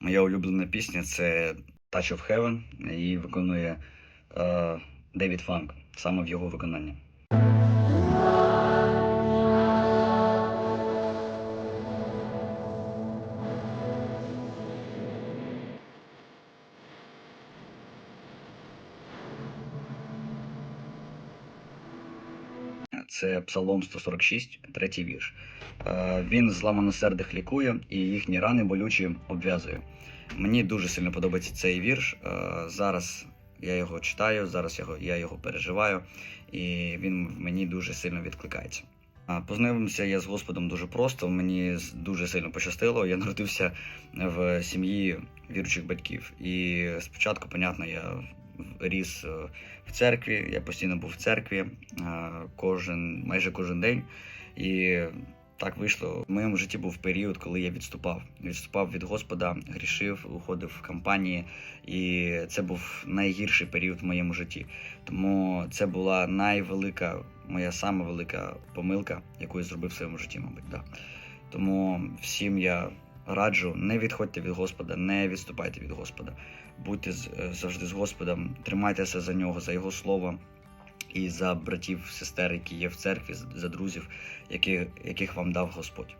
Моя улюблена пісня це Touch of Heaven. Її виконує е, Девід Фанк, саме в його виконанні. Це Псалом 146, третій вірш. Е, Він зламаносердих лікує і їхні рани болючі обв'язує. Мені дуже сильно подобається цей вірш. Е, Зараз я його читаю, зараз я його переживаю, і він мені дуже сильно відкликається. Познайомився я з Господом дуже просто. Мені дуже сильно пощастило. Я народився в сім'ї віруючих батьків. І спочатку, понятно, я ріс е, в церкві. Я постійно був в церкві е, кожен, майже кожен день. І так вийшло. В моєму житті був період, коли я відступав. Відступав від Господа, грішив, уходив в кампанії, і це був найгірший період в моєму житті. Тому це була найвелика, моя сама велика помилка, яку я зробив в своєму житті, мабуть. Да. Тому всім я раджу, не відходьте від Господа, не відступайте від Господа. Будьте е, завжди з Господом, тримайтеся за нього, за його слово і за братів, сестер, які є в церкві, за друзів, які, яких вам дав Господь.